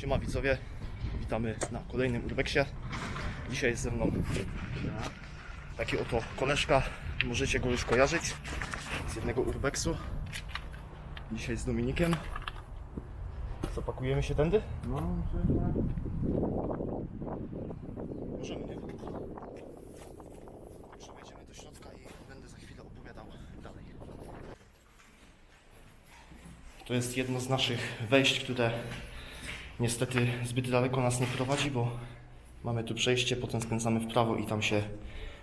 Siema widzowie, witamy na kolejnym Urbexie. Dzisiaj jest ze mną taki oto koleżka, możecie go już kojarzyć z jednego Urbexu. Dzisiaj z Dominikiem. Co, pakujemy się tędy? No, Możemy, nie? Także wejdziemy do środka i będę za chwilę opowiadał dalej. To jest jedno z naszych wejść, które niestety zbyt daleko nas nie prowadzi, bo mamy tu przejście, potem skręcamy w prawo i tam się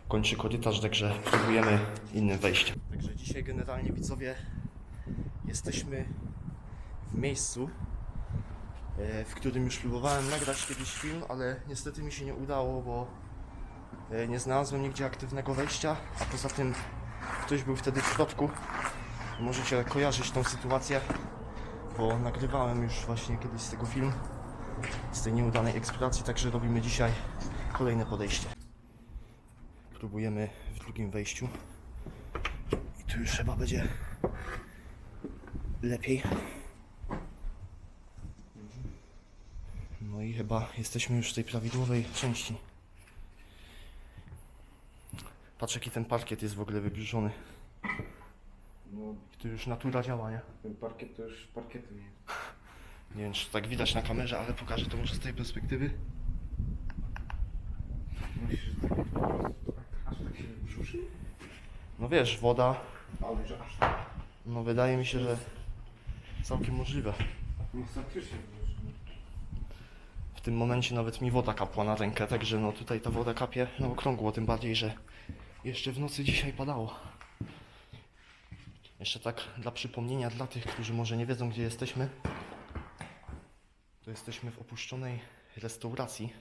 kończy korytarz, także próbujemy innym wejściem. Także dzisiaj generalnie widzowie jesteśmy w miejscu, e, w którym już próbowałem nagrać kiedyś film, ale niestety mi się nie udało, bo e, nie znalazłem nigdzie aktywnego wejścia, a poza tym ktoś był wtedy w środku. Możecie kojarzyć tą sytuację, bo nagrywałem już właśnie kiedyś z tego film, z tej nieudanej eksploracji, także robimy dzisiaj kolejne podejście. Próbujemy w drugim wejściu i tu już chyba będzie lepiej. No i chyba jesteśmy już w tej prawidłowej części. Patrz jaki ten parkiet jest w ogóle wybliżony. No Tu już natura działa, nie? ten parkiet to już parkietu nie jest. Nie wiem czy tak widać na kamerze, ale pokażę to może z tej perspektywy. Myślisz, że tak, aż tak się brzuszy? No wiesz, woda, Ale że aż tak. no wydaje mi się, że całkiem możliwe. Brzuszy. W tym momencie nawet mi woda kapła na rękę, także no tutaj ta woda kapie na okrągło, tym bardziej, że jeszcze w nocy dzisiaj padało. Jeszcze tak dla przypomnienia dla tych, którzy może nie wiedzą gdzie jesteśmy, to jesteśmy w opuszczonej restauracji.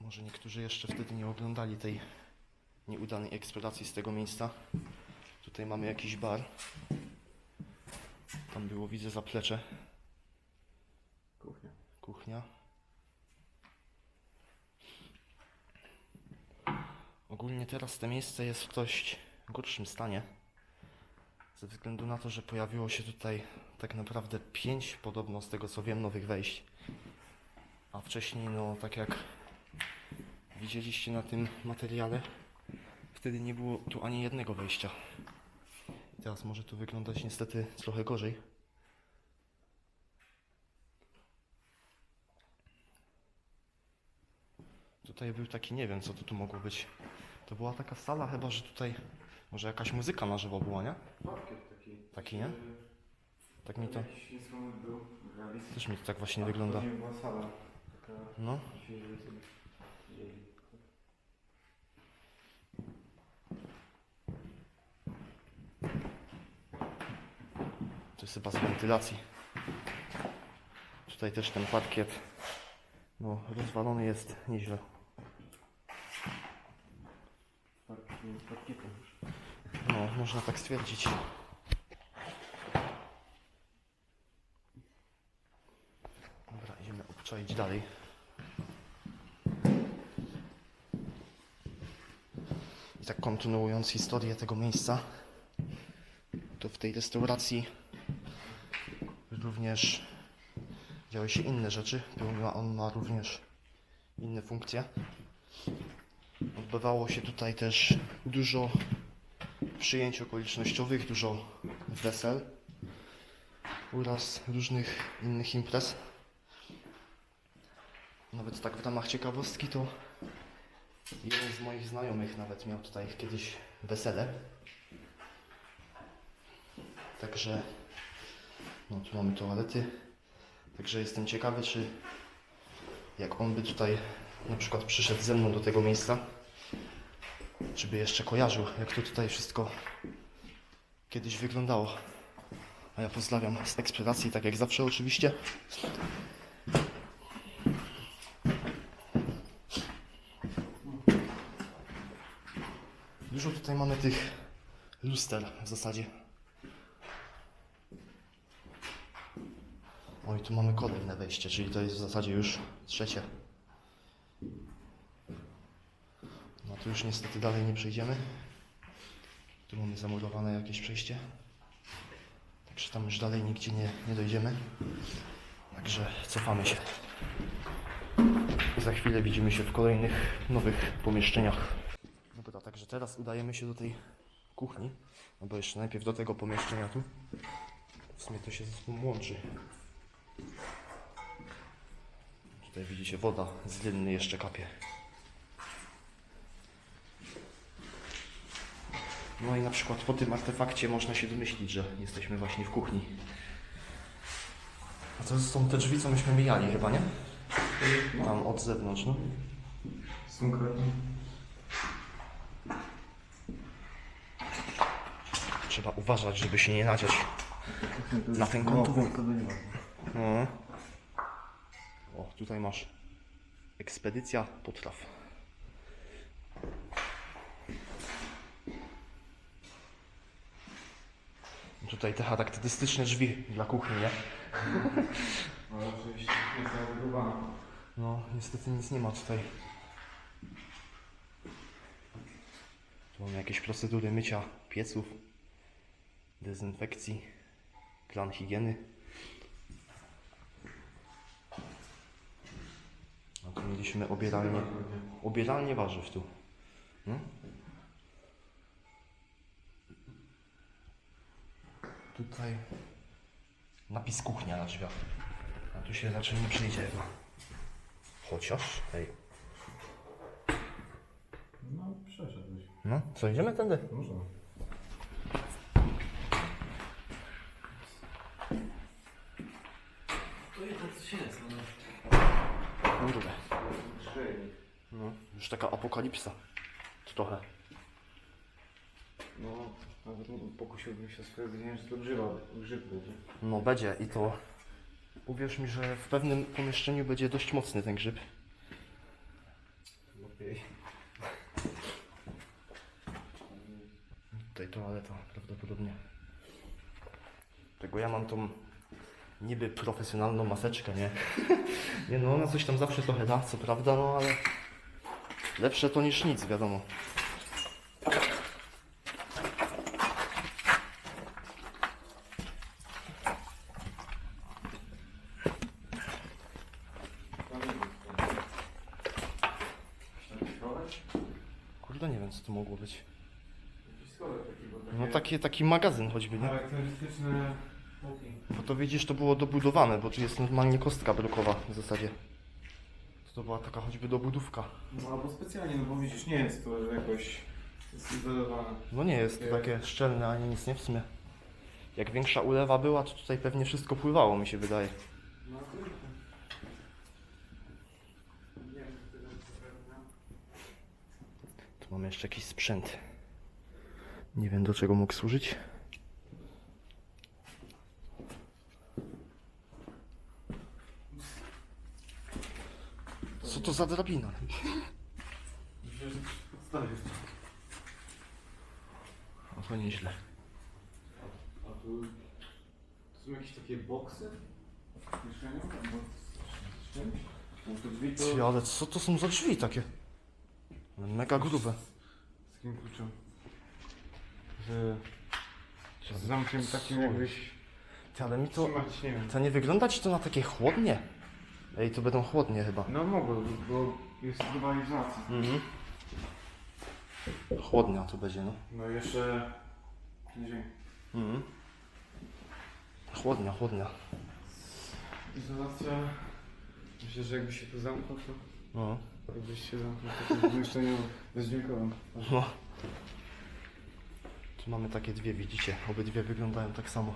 Może niektórzy jeszcze wtedy nie oglądali tej nieudanej eksploracji z tego miejsca. Tutaj mamy jakiś bar. Tam było, widzę, zaplecze, Kuchnia. kuchnia. Ogólnie teraz to miejsce jest w dość gorszym stanie. Ze względu na to, że pojawiło się tutaj tak naprawdę pięć, podobno z tego co wiem, nowych wejść. A wcześniej, no tak jak widzieliście na tym materiale, wtedy nie było tu ani jednego wejścia. I teraz może to wyglądać niestety trochę gorzej. Tutaj był taki, nie wiem co to tu mogło być. To była taka sala chyba, że tutaj może jakaś muzyka na żywo była, nie? Parkiet taki. Taki, nie? Tak mi to, Jakiś instrument był. realistyczny. też mi to tak właśnie wygląda. później była sala. Taka, No, to jest chyba z wentylacji. Tutaj też ten parkiet, no rozwalony jest nieźle. No, można tak stwierdzić. Dobra, idziemy obczaić dalej. I tak kontynuując historię tego miejsca, to w tej restauracji również działy się inne rzeczy. Pełniła on ma również inne funkcje. Odbywało się tutaj też dużo przyjęć okolicznościowych, dużo wesel oraz różnych innych imprez. Nawet tak w ramach ciekawostki to jeden z moich znajomych nawet miał tutaj kiedyś wesele. Także no tu mamy toalety. Także jestem ciekawy, czy jak on by tutaj na przykład przyszedł ze mną do tego miejsca, czy by jeszcze kojarzył, jak to tutaj wszystko kiedyś wyglądało. A ja pozdrawiam z eksploracji, tak jak zawsze oczywiście. Dużo tutaj mamy tych luster w zasadzie. Oj, tu mamy kolejne wejście, czyli to jest w zasadzie już trzecie. No tu już niestety dalej nie przejdziemy. Tu mamy zamurowane jakieś przejście. Także tam już dalej nigdzie nie, nie dojdziemy. Także cofamy się. Za chwilę widzimy się w kolejnych nowych pomieszczeniach. Dobra, także teraz udajemy się do tej kuchni. No bo jeszcze najpierw do tego pomieszczenia tu. W sumie to się ze sobą łączy. Tutaj widzicie woda z linny jeszcze kapie. No i na przykład po tym artefakcie można się domyślić, że jesteśmy właśnie w kuchni. A to są te drzwi, co myśmy mijali chyba, nie? Tam od zewnątrz, no. Są. Trzeba uważać, żeby się nie nadziać. Na ten No, ma. No. O, tutaj masz ekspedycja potraw. Tutaj te charakterystyczne drzwi dla kuchni, nie? Ale oczywiście są wygrywane. No, niestety nic nie ma tutaj. Tu mamy jakieś procedury mycia pieców, dezynfekcji, plan higieny. A tu mieliśmy obieralnię, obieralnię warzyw tu. Hmm? Tutaj napis kuchnia na drzwiach. A tu się raczej nie przyjdzie chyba. Chociaż, hej. No, przeszedłeś. No, co, idziemy tędy? Można. To jednak coś jest, no. No tutaj. No, już taka apokalipsa. Trochę. No, nawet pokusiłbym się dnia, że to grzyba, grzyb będzie. No będzie i to... Uwierz mi, że w pewnym pomieszczeniu będzie dość mocny ten grzyb. Lepiej. Tutaj toaleta prawdopodobnie. Tego ja mam tą niby profesjonalną maseczkę, nie? nie no, ona coś tam zawsze trochę da, co prawda, no ale... Lepsze to niż nic, wiadomo. Kurde, nie wiem co to mogło być. Jakiś schodek taki, bo takie No taki, taki magazyn choćby, nie? charakterystyczne. Bo to widzisz, to było dobudowane, bo tu jest normalnie kostka brukowa w zasadzie. To, to była taka choćby dobudówka. No albo specjalnie, no bo widzisz, nie jest to że jakoś zizolowane. No nie jest to takie szczelne ani nic, nie w sumie. Jak większa ulewa była, to tutaj pewnie wszystko pływało, mi się wydaje. No to nie wiem, czy tego jest. Tu mamy jeszcze jakiś sprzęt. Nie wiem do czego mógł służyć. Co to za drabina? O to nieźle. A tu są jakieś takie boksy w mieszkaniu? Albo z czymś? To drzwi to Ty, ale co to są za drzwi takie? Mega grube. z takim kluczem. Że z zamkiem takim jakbyś Ty, ale mi to... trzymać, nie wiem. To nie wygląda ci to na takie chłodnie? Ej, to będą chłodnie chyba. No mogło, bo jest rywalizacja. Mhm. Chłodnia to będzie, no. No jeszcze dzień. Mhm. Chłodnia, chłodnia. Izolacja. Myślę, że jakby się tu zamknął, to No. jakbyś się zamknął w takim pomieszczeniu bezdźwiękowym. no. Tu mamy takie dwie, widzicie? Obydwie wyglądają tak samo.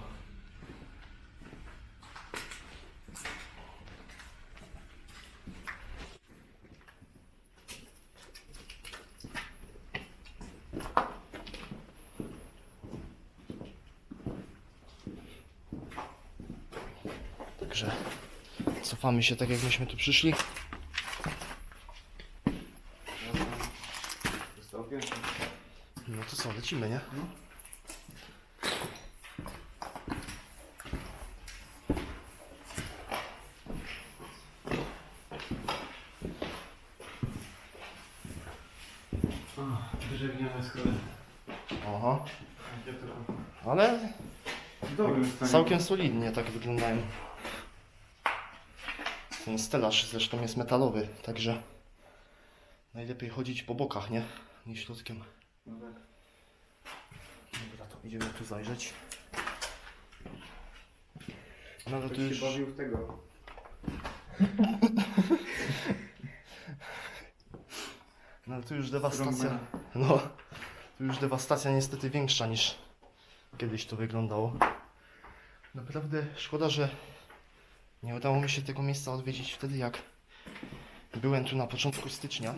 Także cofamy się tak jak myśmy tu przyszli. Jest ogień. No to co, lecimy, nie? Drewniane schody. Aha. Ale w dobrym stanie. Całkiem solidnie tak wyglądają. Ten stelaż zresztą jest metalowy, także najlepiej chodzić po bokach, nie? Nie środkiem. No tak. Dobra, to idziemy tu zajrzeć. No ale tu już... się bawił w tego. No tu już dewastacja. No, tu już dewastacja niestety większa niż kiedyś to wyglądało. Naprawdę szkoda, że nie udało mi się tego miejsca odwiedzić wtedy, jak byłem tu na początku stycznia.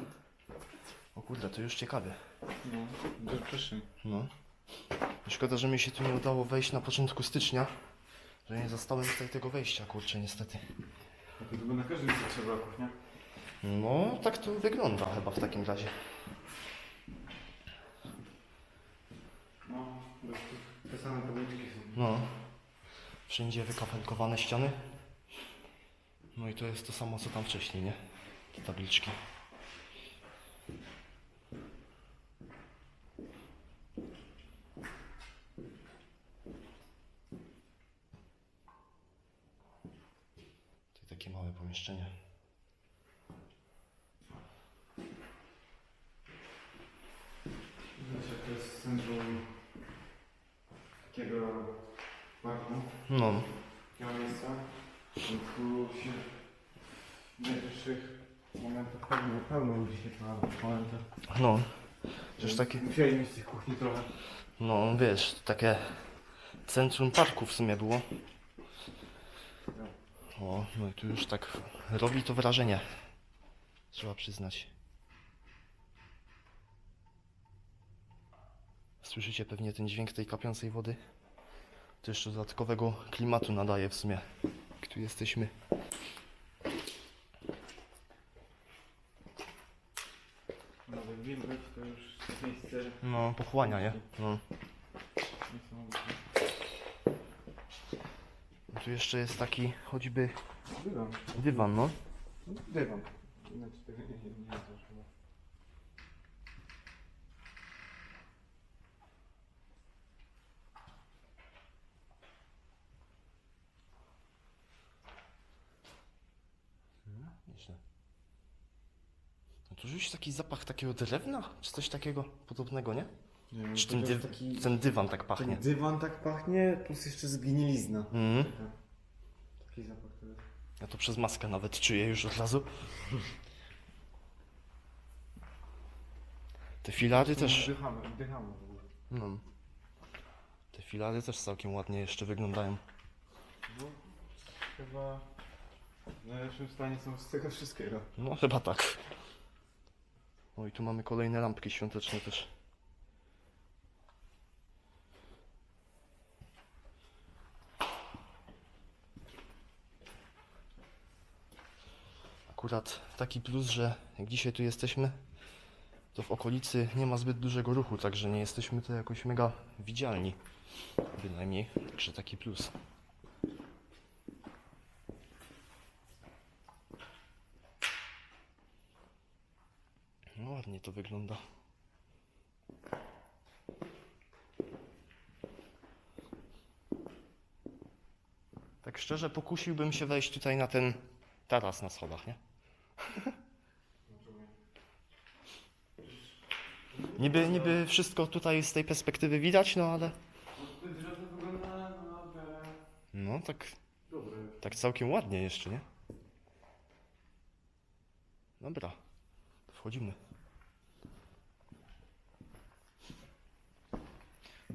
O kurde, to już ciekawe. No, do. No. Szkoda, że mi się tu nie udało wejść na początku stycznia, że nie zostałem tutaj tego wejścia, kurczę, niestety. To trzeba kuchnia. No, tak to wygląda chyba w takim razie. No, te same tabliczki są. No. Wszędzie wykafelkowane ściany. No i to jest to samo co tam wcześniej, nie? Te tabliczki. To takie małe pomieszczenie. Wiecie, to jest centrum takiego parku, No, takiego miejsca. Tu się w najbliższych momentach pełno, pełno ludzi się na momentach. no. Przecież takie, Musieli mieć tych kuchni trochę. no wiesz, takie centrum parku w sumie było. O, no i tu już tak robi to wrażenie. Trzeba przyznać. Słyszycie pewnie ten dźwięk tej kapiącej wody? To jeszcze dodatkowego klimatu nadaje w sumie. jak Tu jesteśmy. Nawet wilgoć to już miejsce No, pochłania, nie? No. niesamowite. Tu jeszcze jest taki choćby Dywan. dywan, no. Dywan. Inaczej tego nie, nie, nie chyba. Nieźle. No tu już taki zapach takiego drewna, czy coś takiego podobnego, nie? Nie wiem, Czy ten, taki... ten dywan tak pachnie? Ten dywan tak pachnie, plus jeszcze zgnilizna. Mhm. Taka. Taki zapach to jest. Ja to przez maskę nawet czuję już od razu. Te filary też. Wdychamy, wdychamy w ogóle. No. Te filary też całkiem ładnie jeszcze wyglądają. No, chyba w najlepszym stanie są z tego wszystkiego. No chyba tak. O i tu mamy kolejne lampki świąteczne też. Akurat taki plus, że jak dzisiaj tu jesteśmy, to w okolicy nie ma zbyt dużego ruchu, także nie jesteśmy tu jakoś mega widzialni. Bynajmniej, także taki plus. No ładnie to wygląda. Tak szczerze pokusiłbym się wejść tutaj na ten taras na schodach, nie? Niby, niby wszystko tutaj z tej perspektywy widać, no ale... No, tak, tak całkiem ładnie jeszcze, nie? Dobra, wchodzimy.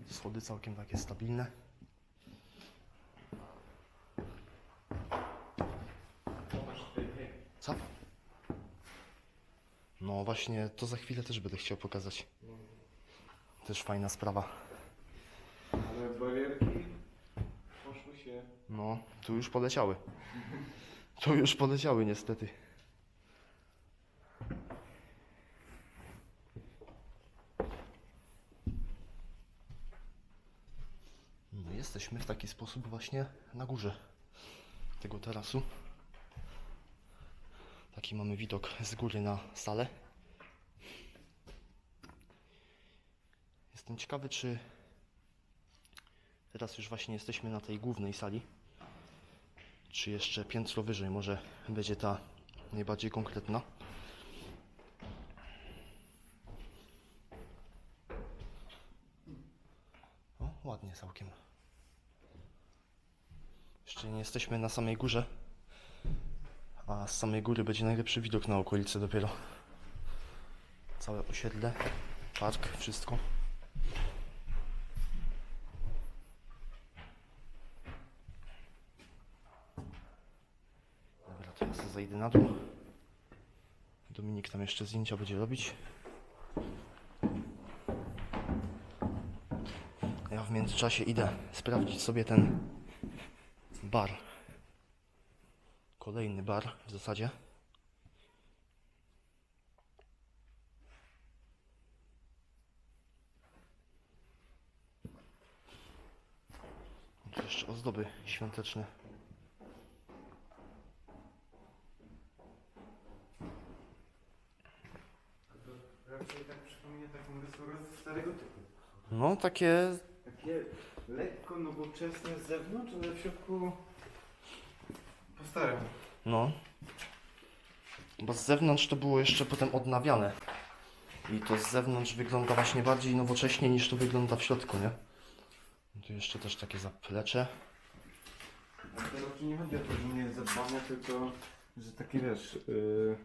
Schody całkiem takie stabilne. Co? No właśnie, to za chwilę też będę chciał pokazać. Też fajna sprawa. Ale barierki poszły się. No, tu już poleciały. Tu już poleciały niestety. No, jesteśmy w taki sposób właśnie na górze tego tarasu. Taki mamy widok z góry na salę. Jestem ciekawy, czy Teraz już właśnie jesteśmy na tej głównej sali. Czy jeszcze piętro wyżej może będzie ta najbardziej konkretna? O, ładnie całkiem. Jeszcze nie jesteśmy na samej górze, a z samej góry będzie najlepszy widok na okolice dopiero. Całe osiedle, park, wszystko. Dobra, teraz zejdę na dół. Dominik tam jeszcze zdjęcia będzie robić. Ja w międzyczasie idę sprawdzić sobie ten bar. Kolejny bar w zasadzie. Tu jeszcze ozdoby świąteczne. Raczej tak przypomina taką restaurację starego typu. No, takie Takie lekko nowoczesne z zewnątrz, ale w środku po staremu. No. Bo z zewnątrz to było jeszcze potem odnawiane. I to z zewnątrz wygląda właśnie bardziej nowocześnie niż to wygląda w środku, nie? Tu jeszcze też takie zaplecze. A to raczej nie chodzi o to, że nie jest zadbane, tylko że taki wiesz, yy,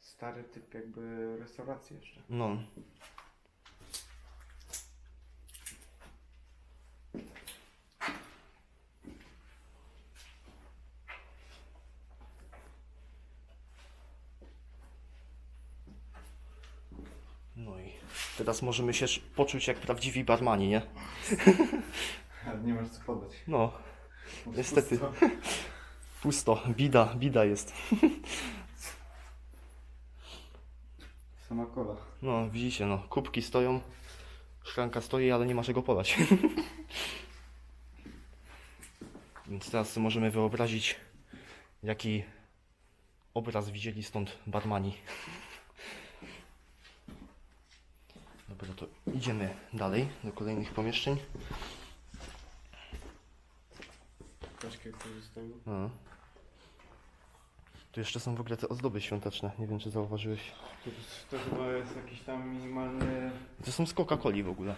stary typ jakby restauracji jeszcze. No i teraz możemy się poczuć jak prawdziwi barmani, nie? Nie masz co podać. No, Masz Niestety. pusto. pusto, bida, bida jest. Sama kola. No, widzicie, no, kubki stoją, szklanka stoi, ale nie ma czego podać. Więc teraz sobie możemy wyobrazić, jaki obraz widzieli stąd barmani. Dobra, to idziemy dalej do kolejnych pomieszczeń. Korzystają. No. Tu jeszcze są w ogóle te ozdoby świąteczne, nie wiem czy zauważyłeś. To, to chyba jest jakiś tam minimalny... To są z Coca-Coli w ogóle.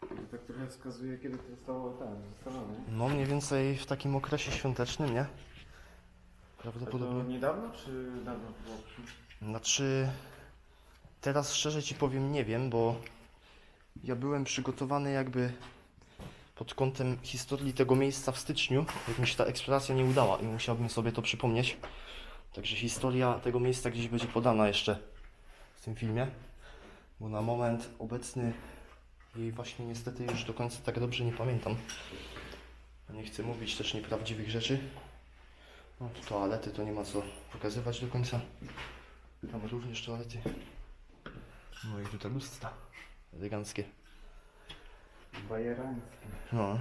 To tak trochę wskazuje, kiedy to zostało tak, zostawione. No mniej więcej w takim okresie świątecznym, nie? A to Prawdopodobnie. niedawno, czy dawno było? Znaczy, teraz szczerze ci powiem, nie wiem, bo ja byłem przygotowany jakby pod kątem historii tego miejsca w styczniu, jak mi się ta eksploracja nie udała i musiałbym sobie to przypomnieć. Także historia tego miejsca gdzieś będzie podana jeszcze w tym filmie, bo na moment obecny jej właśnie niestety już do końca tak dobrze nie pamiętam. Nie chcę mówić też nieprawdziwych rzeczy. No tu toalety to nie ma co pokazywać do końca. Tam również toalety. No i tutaj lustra. Eleganckie. Bajerański. No.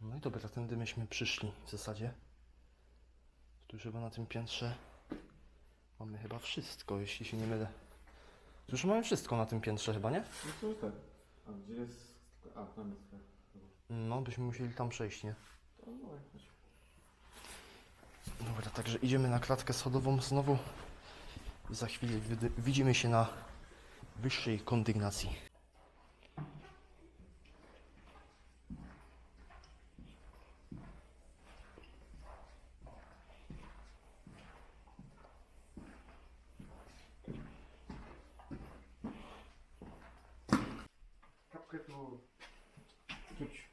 No i dobra, tędy myśmy przyszli w zasadzie. Tu już chyba na tym piętrze mamy chyba wszystko, jeśli się nie mylę. Tu już mamy wszystko na tym piętrze chyba, nie? No to tak. A gdzie jest... A, tam jest sklep. No, byśmy musieli tam przejść, nie? No. Dobra, także idziemy na klatkę schodową znowu. I za chwilę wid- widzimy się na wyższej kondygnacji. Kapkę tu... Czuć.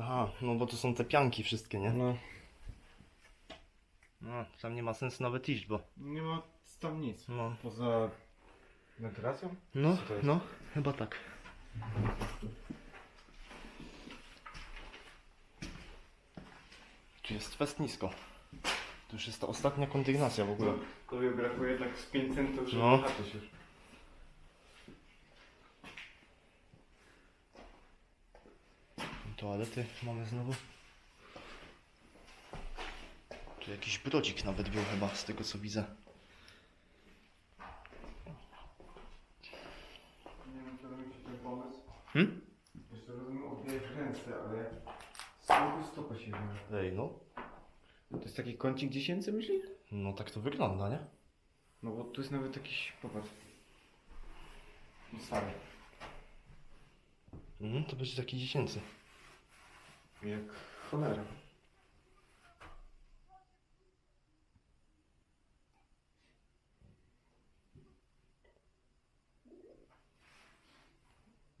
Aha, no bo to są te pianki wszystkie, nie? No. No, tam nie ma sensu nawet iść, bo... Nie ma tam nic. No, Poza... Wentylacją? no, Co to jest? no, chyba tak. Tu jest fest nisko. Tu już jest ta ostatnia kondygnacja w ogóle. Tobie brakuje tak z 5 centów, żeby No. no. już. Toalety mamy znowu. Tu jakiś brodzik nawet był chyba, z tego co widzę. Nie wiem, czy robi ci ten pomysł. Hmm? Jeszcze rozumiem odbijać ręce, ale z tyłu stopa się wyda. Ej, no. To jest taki kącik dziesięcy, myślisz? No tak to wygląda, nie? No bo tu jest nawet jakiś, popatrz. Stary. Mhm, to będzie taki dziecięcy. Jak cholera.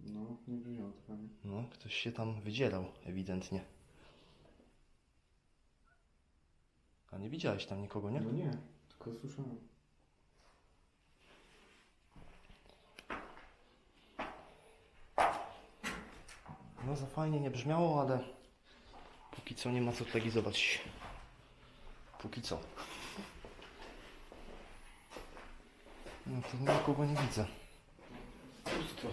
No, nie brzmiało to. No, ktoś się tam wydzierał, ewidentnie. A nie widziałeś tam nikogo, nie? No nie, tylko słyszałem. No za fajnie nie brzmiało, ale póki co nie ma co tutaj zobaczyć. Póki co. No to nikogo nie widzę. Pusto.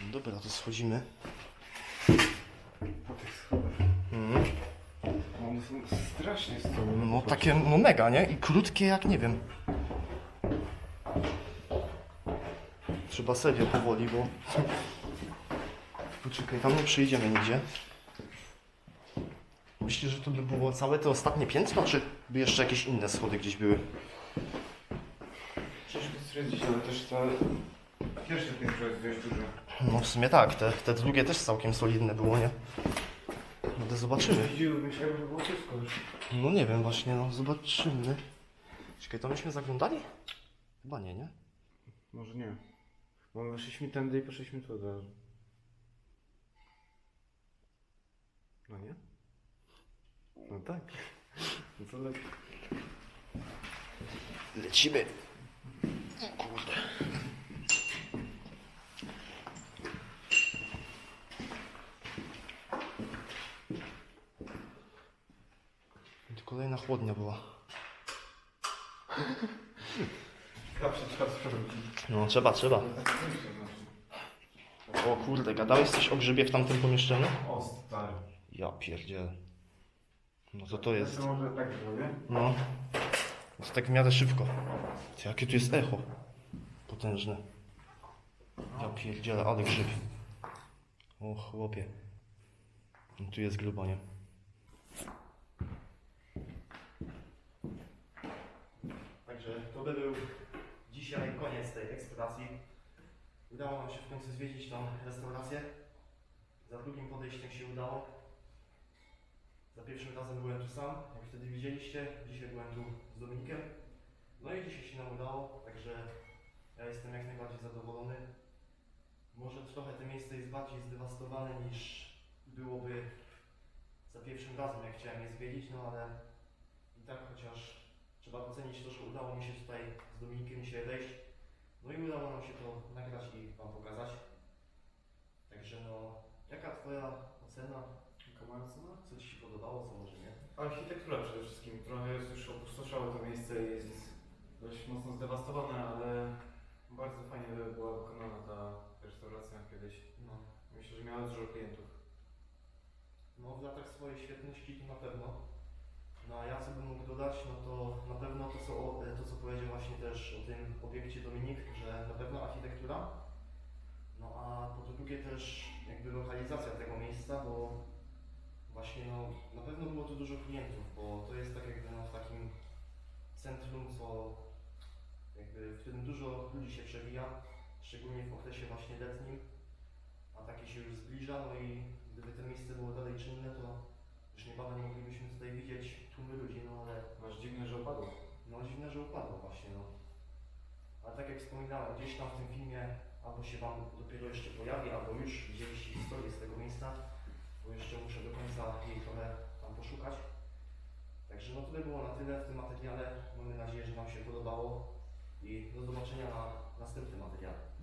No Dobra, to schodzimy. Po tych schodach. Mhm. One są strasznie strome. No takie, no mega, nie? I krótkie jak nie wiem. Trzeba serio powoli, bo... Poczekaj, tam nie przyjdziemy nigdzie. Myślisz, że to by było całe te ostatnie piętro, czy by jeszcze jakieś inne schody gdzieś były? Ciężko stwierdzić, ale też to... Pierwsze piętro jest dość duże. No w sumie tak, te, te drugie też całkiem solidne było, nie? No to zobaczymy. Widziałbym się, jakby było już. No nie wiem właśnie, no zobaczymy. Czekaj, to myśmy zaglądali? Chyba nie, nie? Może nie. Bo my weszliśmy tędy i poszliśmy tu od razu. No nie? No tak. No co lepiej. Lecimy. Kurde. To kolejna chłodnia była. Zawsze trzeba sprawdzić. No trzeba, trzeba. O kurde, gadałeś coś o grzybie w tamtym pomieszczeniu? O, stary. Ja pierdzielę. No to to jest. To może tak zrobię? No. To tak w miarę szybko. Ty, jakie tu jest echo. Potężne. Ja pierdzielę, ale grzyb. O chłopie. No tu jest grubo, nie? Także to by był dzisiaj koniec tej eksploracji. Udało nam się w końcu zwiedzić tą restaurację. Za drugim podejściem się udało. Za pierwszym razem byłem tu sam, jak wtedy widzieliście. Dzisiaj byłem tu z Dominikiem. No i dzisiaj się nam udało, także ja jestem jak najbardziej zadowolony. Może trochę to miejsce jest bardziej zdewastowane niż byłoby za pierwszym razem, jak chciałem je zwiedzić, no ale i tak chociaż trzeba docenić to, że udało mi się tutaj z Dominikiem się wejść. No i udało nam się to nagrać i Wam pokazać. Także no, jaka Twoja ocena? Komarcona? Co Ci się podobało, co może nie? Architektura przede wszystkim. Trochę jest już opustoszałe to miejsce i jest dość mocno zdewastowane, ale bardzo fajnie była wykonana ta restauracja kiedyś. No. Myślę, że miała dużo klientów. No w latach swojej świetności to na pewno. No a ja co bym mógł dodać, no to na pewno to co, to, co powiedział właśnie też o tym obiekcie Dominik, że na pewno architektura. No a po drugie też jakby lokalizacja tego miejsca, bo właśnie no na pewno było tu dużo klientów, bo to jest tak jakby no, w takim centrum, co jakby w którym dużo ludzi się przewija, szczególnie w okresie właśnie letnim, a takie się już zbliża, no i gdyby to miejsce było dalej czynne, to już niebawem moglibyśmy tutaj widzieć tłumy ludzi, no ale Masz dziwne, że opadło. no dziwne, że upadło właśnie, no. Ale tak jak wspominałem, gdzieś tam w tym filmie albo się Wam dopiero jeszcze pojawi, albo już widzieliście historię z tego miejsca, bo jeszcze muszę do końca jej trochę tam poszukać. Także no tyle było na tyle w tym materiale. Mamy nadzieję, że Wam się podobało i do zobaczenia na następnym materiale.